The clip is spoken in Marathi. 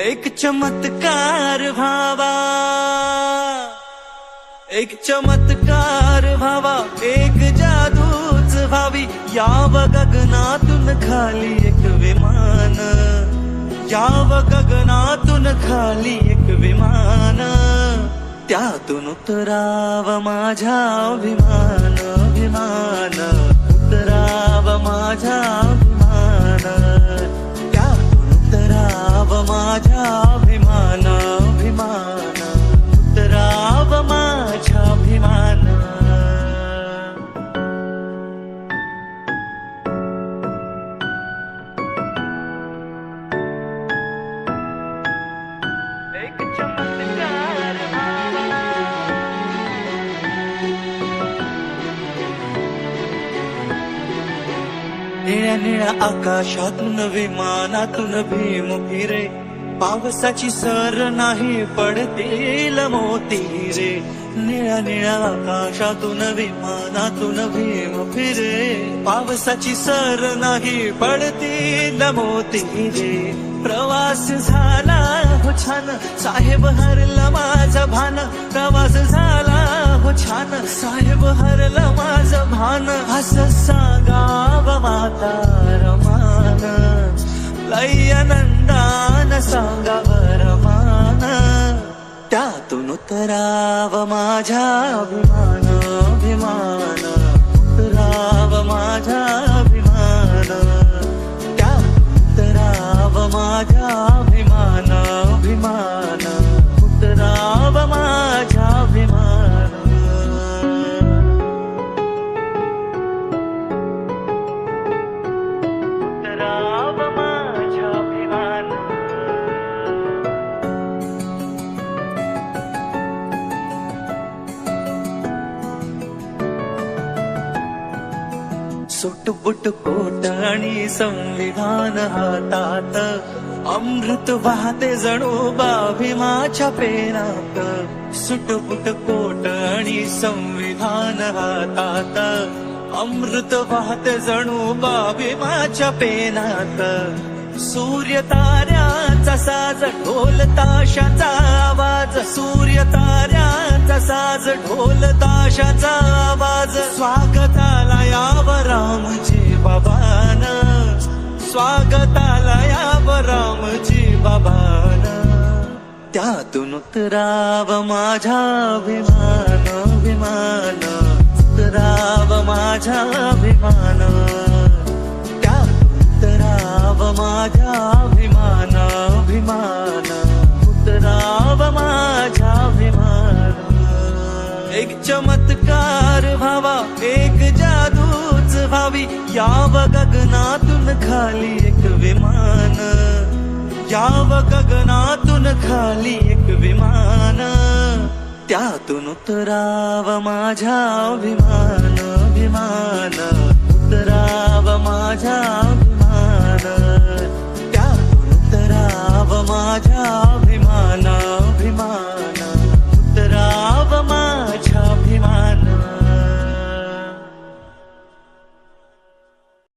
एक चमत्कार व्हावा. एक चमत्कार व्हावा. एक जादूच व्हावी. याव गगनातून खाली एक विमान. याव गगनातून खाली एक विमान. त्यातून उतराव माझ्या अभिमान विमान उतराव माझ्या निळ्या निळ्या आकाशातून विमानातून भीम रे पावसाची सर नाही पडतील मोती रे निळ्या निळ्या आकाशातून विमानातून भीम फिरे. पावसाची सर नाही पडतील मोती रे प्रवास झाला हो छान. साहेब हरला माझा भान. प्रवास झाला हो छान. साहेब हरला माझं भान. असं सांगाव लय नंदान सांगाव रमान त्यातून उतराव माझ्या अभिमान. सुटबुट कोट आणि संविधान हातात. अमृत वाहते जणू बाभिमाच्या पेनात सुटबुट कोट आणि संविधान हातात. अमृत वाहते जणू बाभिमाच्या पेनात सूर्य ताऱ्याचा साज ढोल ताशाचा आवाज. सूर्य ताऱ्याचा साज ढोल ताशाचा आवाज. स्वा जगताला याव रामजी बाबाना त्यातून उतराव माझ्या अभिमान अभिमान. उतराव माझ्या अभिमान. त्यातून उतराव माझ्या अभिमान अभिमान. उतराव माझ्या अभिमान. एक चमत्कार भावा एक जा व्हावी याव गगनातून खाली एक विमान याव गगनातून खाली एक विमान त्यातून उतराव माझ्या अभिमान अभिमान उतराव माझ्या